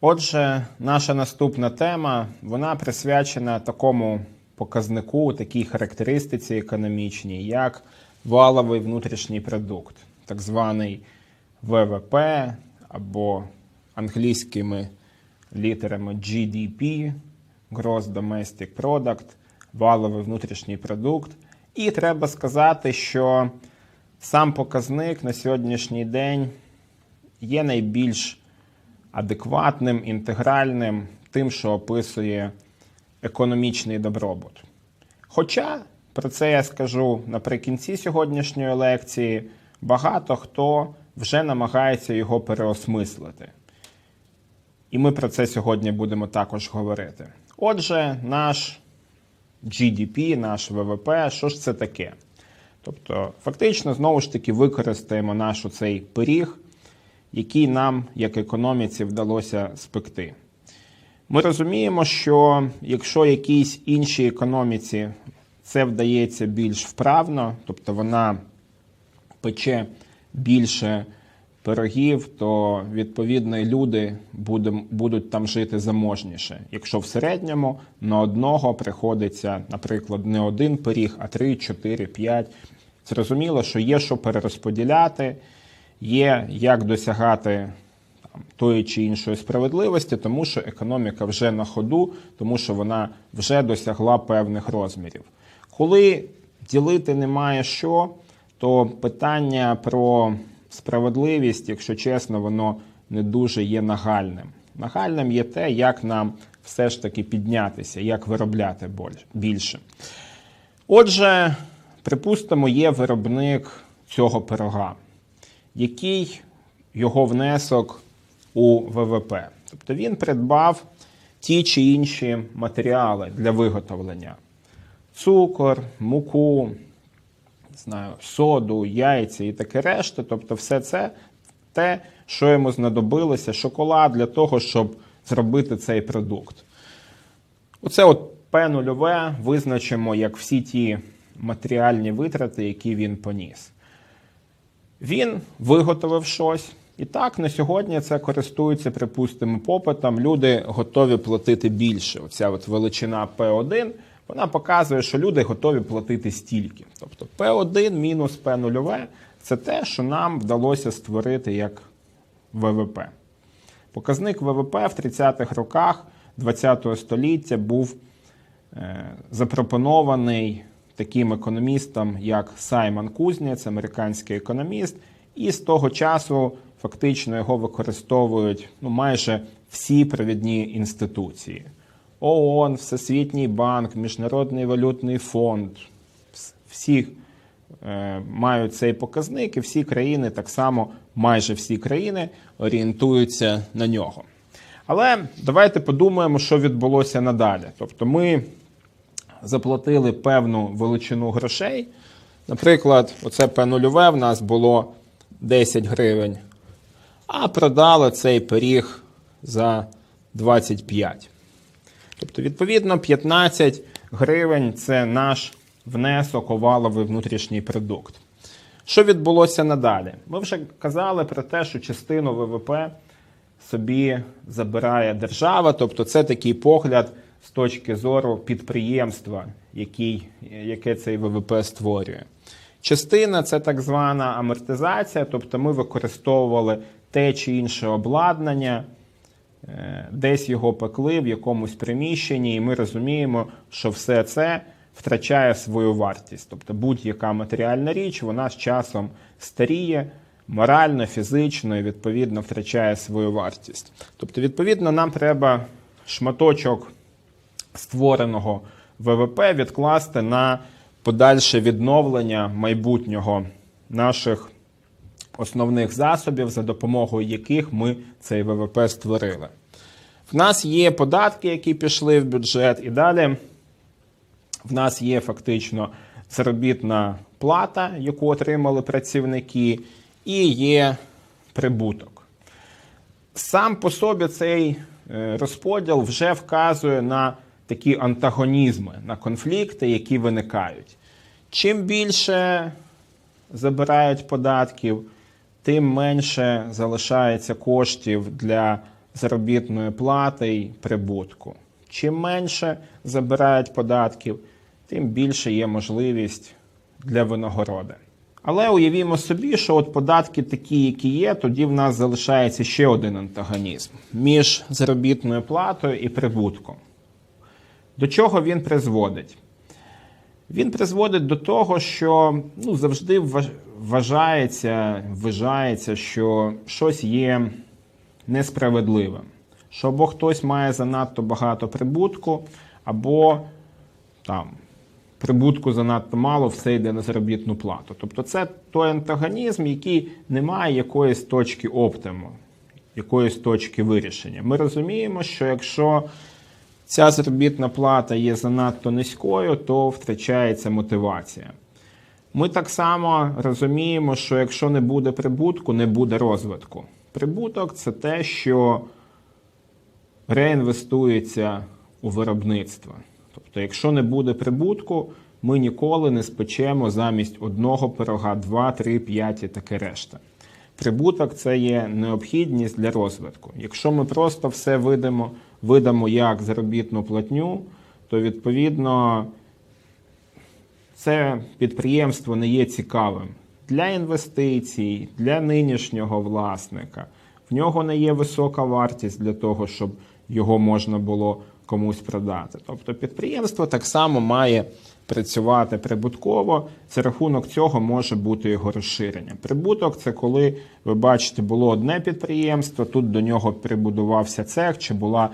Отже, наша наступна тема вона присвячена такому показнику, такій характеристиці економічній, як валовий внутрішній продукт, так званий ВВП або англійськими літерами GDP, Gross Domestic Product, валовий внутрішній продукт. І треба сказати, що сам показник на сьогоднішній день є найбільш адекватним, інтегральним, тим, що описує економічний добробут. Хоча про це я скажу наприкінці сьогоднішньої лекції, багато хто вже намагається його переосмислити. І ми про це сьогодні будемо також говорити. Отже, наш GDP, наш ВВП, що ж це таке? Тобто, фактично, знову ж таки, використаємо наш цей пиріг, який нам, як економіці, вдалося спекти. Ми розуміємо, що якщо якійсь іншій економіці це вдається більш вправно, тобто вона пече більше пирогів, то відповідно люди будуть там жити заможніше. Якщо в середньому на одного приходиться, наприклад, не один пиріг, а три, чотири, п'ять. Зрозуміло, що є що перерозподіляти, є як досягати там, тої чи іншої справедливості, тому що економіка вже на ходу, тому що вона вже досягла певних розмірів. Коли ділити немає що, то питання про справедливість, якщо чесно, воно не дуже є нагальним. Нагальним є те, як нам все ж таки піднятися, як виробляти більше. Отже, припустимо, є виробник цього пирога, який його внесок у ВВП. Тобто він придбав ті чи інші матеріали для виготовлення: цукор, муку, не знаю, соду, яйця і таке решта. Тобто, все це те, що йому знадобилося, шоколад для того, щоб зробити цей продукт. Оце от П нульове визначимо як всі ті матеріальні витрати, які він поніс. Він виготовив щось. І так, на сьогодні це користується, припустимо, попитом. Люди готові платити більше. Оця от величина P1, вона показує, що люди готові платити стільки. Тобто P1 мінус P нульове це те, що нам вдалося створити як ВВП. Показник ВВП в 30-х роках ХХ століття був е, запропонований таким економістом, як Саймон Кузнєц, американський економіст, і з того часу фактично його використовують ну, майже всі провідні інституції: ООН, Всесвітній банк, Міжнародний валютний фонд. Всі е, мають цей показник, і всі країни, так само майже всі країни, орієнтуються на нього. Але давайте подумаємо, що відбулося надалі. Тобто, ми заплатили певну величину грошей. Наприклад, оце П0 в нас було 10 гривень, а продали цей пиріг за 25. Тобто, відповідно, 15 гривень це наш внесок у валовий внутрішній продукт. Що відбулося надалі? Ми вже казали про те, що частину ВВП собі забирає держава, тобто це такий погляд з точки зору підприємства, який, яке цей ВВП створює. Частина це так звана амортизація, тобто ми використовували те чи інше обладнання, десь його пекли в якомусь приміщенні, і ми розуміємо, що все це втрачає свою вартість. Тобто будь-яка матеріальна річ, вона з часом старіє морально, фізично і відповідно втрачає свою вартість. Тобто, відповідно, нам треба шматочок створеного ВВП відкласти на подальше відновлення майбутнього наших основних засобів, за допомогою яких ми цей ВВП створили. В нас є податки, які пішли в бюджет, і далі в нас є фактично заробітна плата, яку отримали працівники, і є прибуток. Сам по собі цей е, розподіл вже вказує на такі антагонізми, на конфлікти, які виникають. Чим більше забирають податків, тим менше залишається коштів для заробітної плати й прибутку. Чим менше забирають податків, тим більше є можливість для винагороди. Але уявімо собі, що от податки такі, які є, тоді в нас залишається ще один антагонізм між заробітною платою і прибутком. До чого він призводить? Він призводить до того, що ну, завжди вважається, вважається, що щось є несправедливим. Що або хтось має занадто багато прибутку, або там прибутку занадто мало, все йде на заробітну плату. Тобто це той антагонізм, який не має якоїсь точки оптиму, якоїсь точки вирішення. Ми розуміємо, що якщо ця заробітна плата є занадто низькою, то втрачається мотивація. Ми так само розуміємо, що якщо не буде прибутку, не буде розвитку. Прибуток це те, що реінвестується у виробництво. Тобто, якщо не буде прибутку, ми ніколи не спечемо замість одного пирога 2, 3, 5 і таке решта. Прибуток це є необхідність для розвитку. Якщо ми просто все видамо, видамо як заробітну платню, то відповідно це підприємство не є цікавим для інвестицій, для нинішнього власника. В нього не є висока вартість для того, щоб його можна було комусь продати. Тобто підприємство так само має працювати прибутково. За рахунок цього може бути його розширення. Прибуток це коли ви бачите, було одне підприємство, тут до нього прибудувався цех, чи була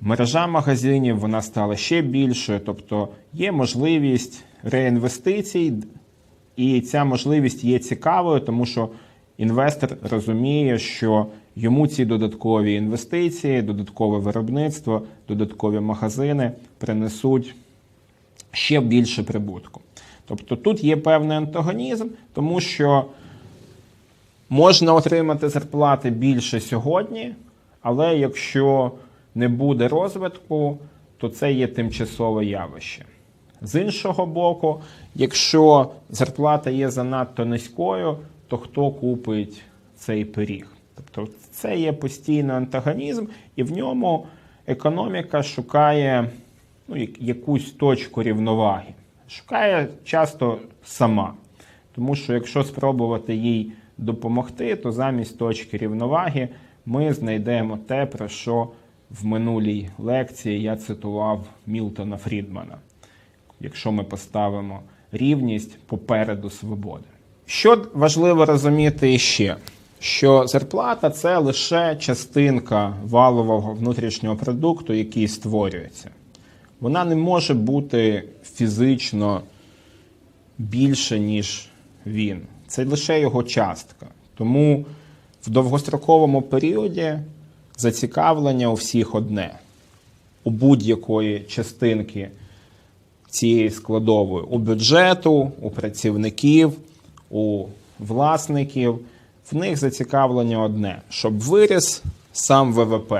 мережа магазинів, вона стала ще більшою. Тобто є можливість реінвестицій, і ця можливість є цікавою, тому що інвестор розуміє, що йому ці додаткові інвестиції, додаткове виробництво, додаткові магазини принесуть ще більше прибутку. Тобто тут є певний антагонізм, тому що можна отримати зарплати більше сьогодні, але якщо не буде розвитку, то це є тимчасове явище. З іншого боку, якщо зарплата є занадто низькою, то хто купить цей пиріг? Тобто це є постійний антагонізм, і в ньому економіка шукає ну, якусь точку рівноваги. Шукає часто сама. Тому що якщо спробувати їй допомогти, то замість точки рівноваги ми знайдемо те, про що в минулій лекції я цитував Мілтона Фрідмана. Якщо ми поставимо рівність попереду свободи. Що важливо розуміти іще? Що зарплата це лише частинка валового внутрішнього продукту, який створюється. Вона не може бути фізично більше, ніж він. Це лише його частка. Тому в довгостроковому періоді зацікавлення у всіх одне. У будь-якої частинки цієї складової у бюджету, у працівників, у власників. В них зацікавлення одне, щоб виріс сам ВВП,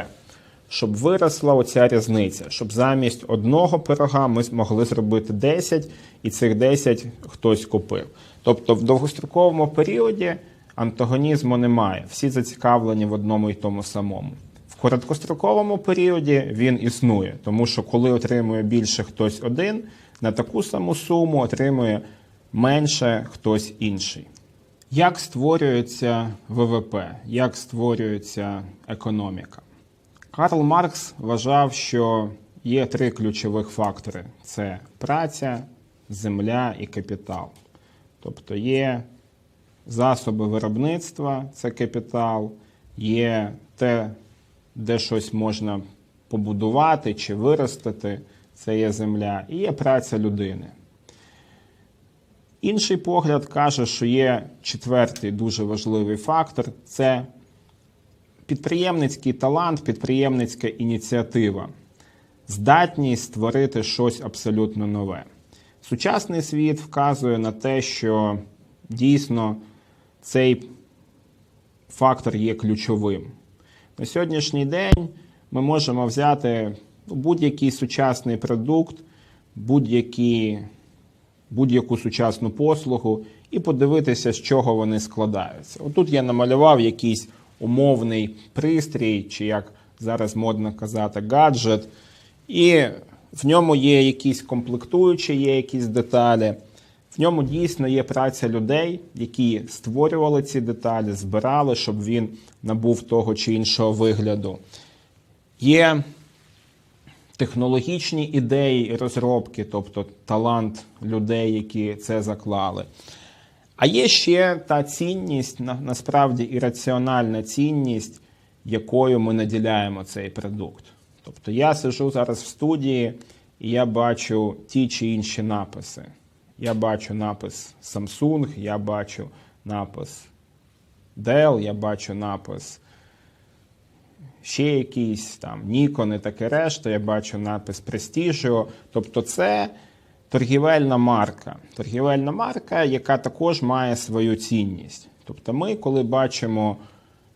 щоб виросла оця різниця, щоб замість одного пирога ми змогли зробити 10, і цих 10 хтось купив. Тобто в довгостроковому періоді антагонізму немає, всі зацікавлені в одному і тому самому. В короткостроковому періоді він існує, тому що коли отримує більше хтось один, на таку саму суму отримує менше хтось інший. Як створюється ВВП, як створюється економіка? Карл Маркс вважав, що є три ключових фактори: це праця, земля і капітал. Тобто є засоби виробництва, це капітал, є те, де щось можна побудувати чи виростити, це є земля, і є праця людини. Інший погляд каже, що є четвертий дуже важливий фактор це підприємницький талант, підприємницька ініціатива, здатність створити щось абсолютно нове. Сучасний світ вказує на те, що дійсно цей фактор є ключовим. На сьогоднішній день ми можемо взяти будь-який сучасний продукт, будь-які, будь-яку сучасну послугу і подивитися, з чого вони складаються. Отут я намалював якийсь умовний пристрій, чи як зараз модно казати, гаджет, і в ньому є якісь комплектуючі, є якісь деталі. В ньому дійсно є праця людей, які створювали ці деталі, збирали, щоб він набув того чи іншого вигляду. Є технологічні ідеї і розробки, тобто талант людей, які це заклали. А є ще та цінність, на- насправді ірраціональна цінність, якою ми наділяємо цей продукт. Тобто я сижу зараз в студії і я бачу ті чи інші написи. Я бачу напис Samsung, я бачу напис Dell, я бачу напис ще якийсь там Nikon і таке решта, я бачу напис Prestigio. Тобто це торгівельна марка. Торгівельна марка, яка також має свою цінність. Тобто ми, коли бачимо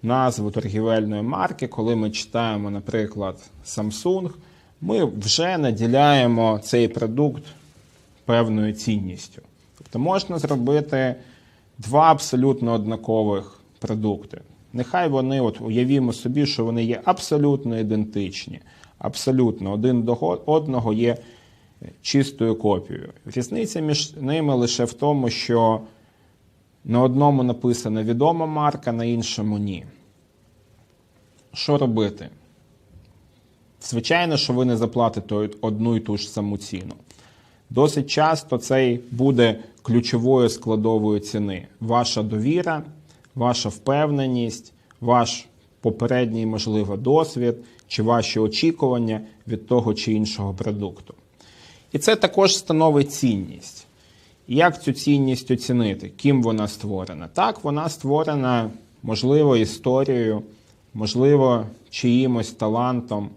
назву торгівельної марки, коли ми читаємо, наприклад, Samsung, ми вже наділяємо цей продукт певною цінністю. Тобто можна зробити два абсолютно однакових продукти. Нехай вони, от уявімо собі, що вони є абсолютно ідентичні, абсолютно один до одного є чистою копією. Різниця між ними лише в тому, що на одному написана відома марка, на іншому ні. Що робити? Звичайно, що ви не заплатите одну і ту ж саму ціну. Досить часто це буде ключовою складовою ціни. Ваша довіра, ваша впевненість, ваш попередній, можливо, досвід чи ваші очікування від того чи іншого продукту. І це також становить цінність. Як цю цінність оцінити? Ким вона створена? Так, вона створена, можливо, історією, можливо, чиїмось талантом,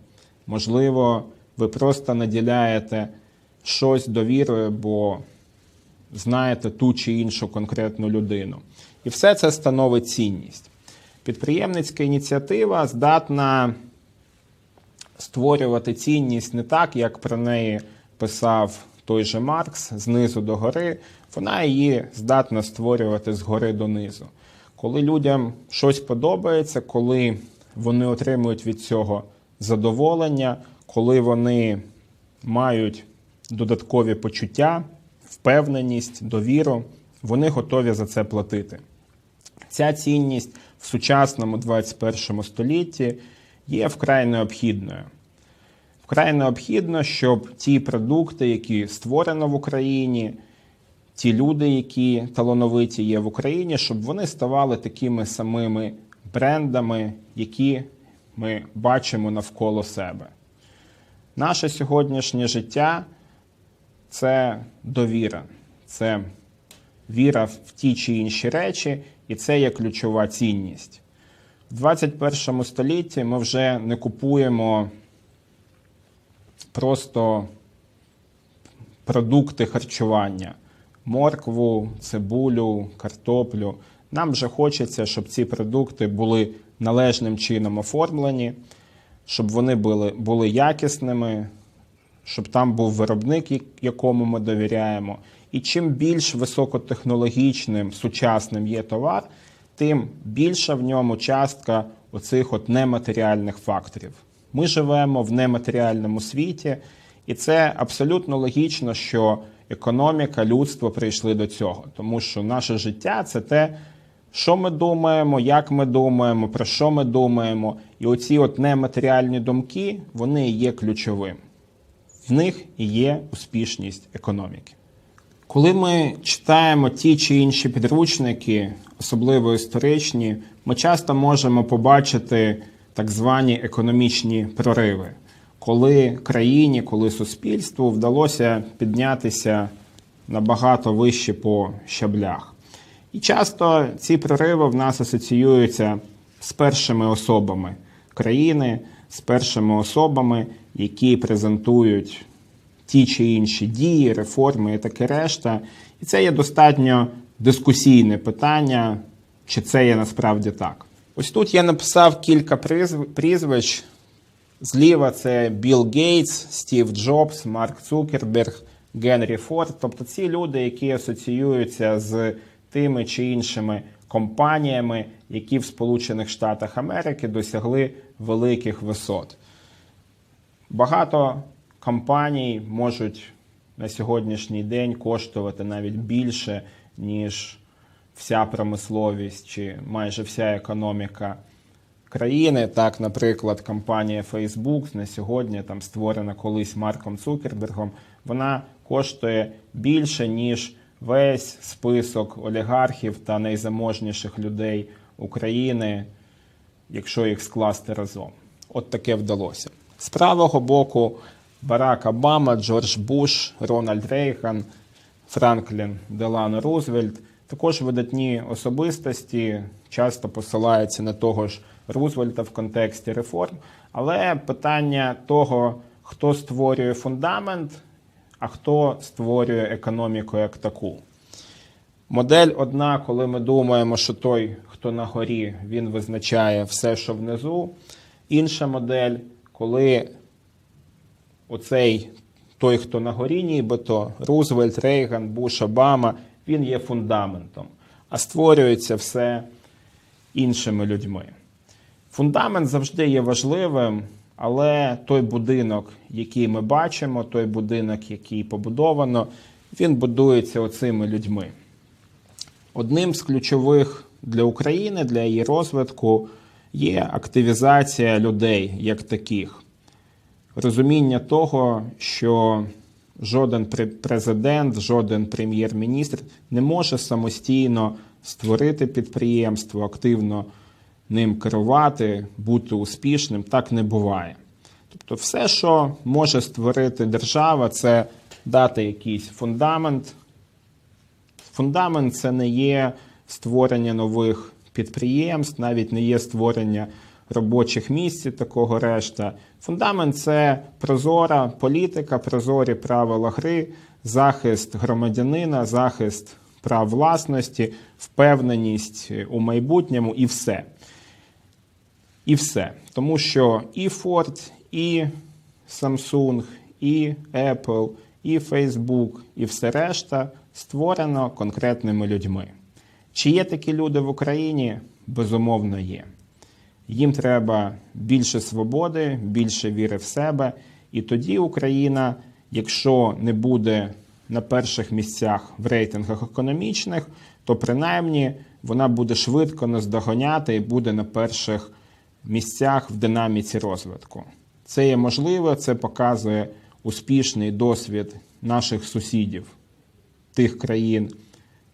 можливо, ви просто наділяєте щось довірою, бо знаєте ту чи іншу конкретну людину. І все це становить цінність. Підприємницька ініціатива здатна створювати цінність не так, як про неї писав той же Маркс знизу до гори. Вона її здатна створювати згори донизу. Коли людям щось подобається, коли вони отримують від цього задоволення, коли вони мають додаткові почуття, впевненість, довіру, вони готові за це платити. Ця цінність в сучасному 21 столітті є вкрай необхідною. Вкрай необхідно, щоб ті продукти, які створено в Україні, ті люди, які талановиті є в Україні, щоб вони ставали такими самими брендами, які ми бачимо навколо себе. Наше сьогоднішнє життя це довіра, це віра в ті чи інші речі, і це є ключова цінність. В 21 столітті ми вже не купуємо просто продукти харчування, моркву, цибулю, картоплю. Нам вже хочеться, щоб ці продукти були належним чином оформлені, щоб вони були, були якісними, щоб там був виробник, якому ми довіряємо. І чим більш високотехнологічним, сучасним є товар, тим більша в ньому частка оцих от нематеріальних факторів. Ми живемо в нематеріальному світі, і це абсолютно логічно, що економіка, людство прийшли до цього, тому що наше життя це те, що ми думаємо, як ми думаємо, про що ми думаємо. І оці от нематеріальні думки, вони є ключовим. В них і є успішність економіки. Коли ми читаємо ті чи інші підручники, особливо історичні, ми часто можемо побачити так звані економічні прориви, коли країні, коли суспільству вдалося піднятися набагато вище по щаблях. І часто ці прориви в нас асоціюються з першими особами країни, з першими особами, які презентують ті чи інші дії, реформи і таке решта. І це є достатньо дискусійне питання, чи це є насправді так. Ось тут я написав кілька прізвищ Зліва це Білл Гейтс, Стів Джобс, Марк Цукерберг, Генрі Форд. Тобто ці люди, які асоціюються з тими чи іншими компаніями, які в Сполучених Штатах Америки досягли великих висот. Багато компаній можуть на сьогоднішній день коштувати навіть більше, ніж вся промисловість чи майже вся економіка країни. Так, наприклад, компанія Facebook на сьогодні там створена колись Марком Цукербергом, вона коштує більше, ніж весь список олігархів та найзаможніших людей України, якщо їх скласти разом. От таке вдалося. З правого боку Барак Обама, Джордж Буш, Рональд Рейган, Франклін Делано Рузвельт. Також видатні особистості часто посилаються на того ж Рузвельта в контексті реформ. Але питання того, хто створює фундамент, а хто створює економіку як таку. Модель одна, коли ми думаємо, що той, хто на горі, він визначає все, що внизу. Інша модель, коли оцей той, хто на горі, нібито Рузвельт, Рейган, Буш, Обама, він є фундаментом, а створюється все іншими людьми. Фундамент завжди є важливим, але той будинок, який ми бачимо, той будинок, який побудовано, він будується оцими людьми. Одним з ключових для України, для її розвитку є активізація людей як таких. Розуміння того, що жоден пре- президент, жоден прем'єр-міністр не може самостійно створити підприємство, активно ним керувати, бути успішним. Так не буває. Тобто, все, що може створити держава, це дати якийсь фундамент, Фундамент це не є створення нових підприємств, навіть не є створення робочих місць такого решта. Фундамент це прозора політика, прозорі правила гри, захист громадянина, захист прав власності, впевненість у майбутньому і все. І все. Тому що і Ford, і Samsung, і Apple, і Facebook, і все решта створено конкретними людьми. Чи є такі люди в Україні? Безумовно, є. Їм треба більше свободи, більше віри в себе. І тоді Україна, якщо не буде на перших місцях в рейтингах економічних, то принаймні вона буде швидко наздоганяти і буде на перших місцях в динаміці розвитку. Це є можливо, це показує успішний досвід наших сусідів, тих країн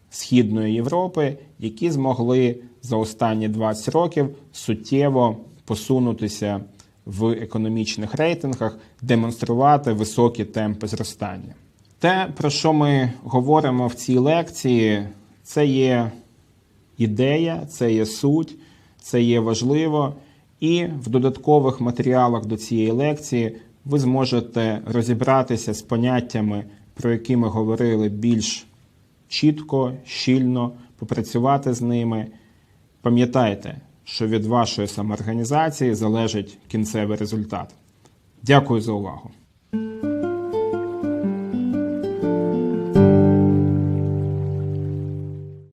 Східної Європи, які змогли за останні 20 років суттєво посунутися в економічних рейтингах, демонструвати високі темпи зростання. Те, про що ми говоримо в цій лекції, це є ідея, це є суть, це є важливо. І в додаткових матеріалах до цієї лекції ви зможете розібратися з поняттями, про які ми говорили більш чітко, щільно, попрацювати з ними. Пам'ятайте, що від вашої самоорганізації залежить кінцевий результат. Дякую за увагу.